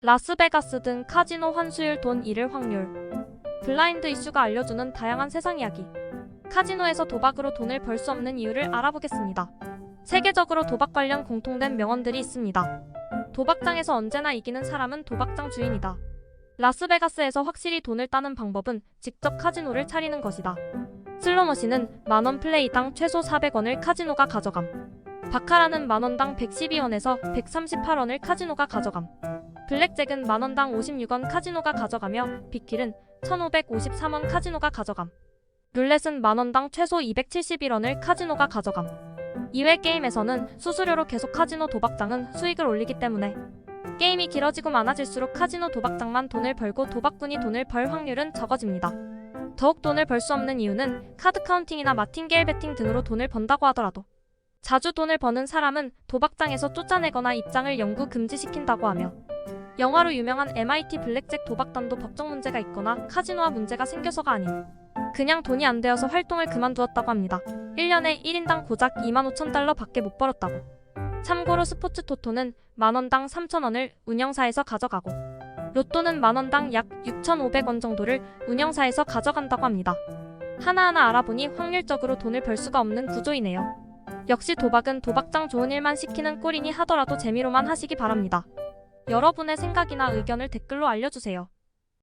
라스베가스 등 카지노 환수율 돈 잃을 확률. 블라인드 이슈가 알려주는 다양한 세상 이야기. 카지노에서 도박으로 돈을 벌 수 없는 이유를 알아보겠습니다. 세계적으로 도박 관련 공통된 명언들이 있습니다. 도박장에서 언제나 이기는 사람은 도박장 주인이다. 라스베가스에서 확실히 돈을 따는 방법은 직접 카지노를 차리는 것이다. 슬로머시는 만원 플레이당 최소 400원을 카지노가 가져감. 바카라는 만원당 112원에서 138원을 카지노가 가져감. 블랙잭은 만원당 56원 카지노가 가져가며 빅킬은 1553원 카지노가 가져감. 룰렛은 만원당 최소 271원을 카지노가 가져감. 이외 게임에서는 수수료로 계속 카지노 도박장은 수익을 올리기 때문에 게임이 길어지고 많아질수록 카지노 도박장만 돈을 벌고 도박꾼이 돈을 벌 확률은 적어집니다. 더욱 돈을 벌 수 없는 이유는 카드 카운팅이나 마틴게일 베팅 등으로 돈을 번다고 하더라도 자주 돈을 버는 사람은 도박장에서 쫓아내거나 입장을 영구 금지시킨다고 하며 영화로 유명한 MIT 블랙잭 도박단도 법적 문제가 있거나 카지노와 문제가 생겨서가 아닌 그냥 돈이 안 되어서 활동을 그만두었다고 합니다. 1년에 1인당 고작 2만 5천 달러 밖에 못 벌었다고. 참고로 스포츠 토토는 만원당 3천원을 운영사에서 가져가고 로또는 만원당 약 6,500원 정도를 운영사에서 가져간다고 합니다. 하나하나 알아보니 확률적으로 돈을 벌 수가 없는 구조이네요. 역시 도박은 도박장 좋은 일만 시키는 꼴이니 하더라도 재미로만 하시기 바랍니다. 여러분의 생각이나 의견을 댓글로 알려주세요.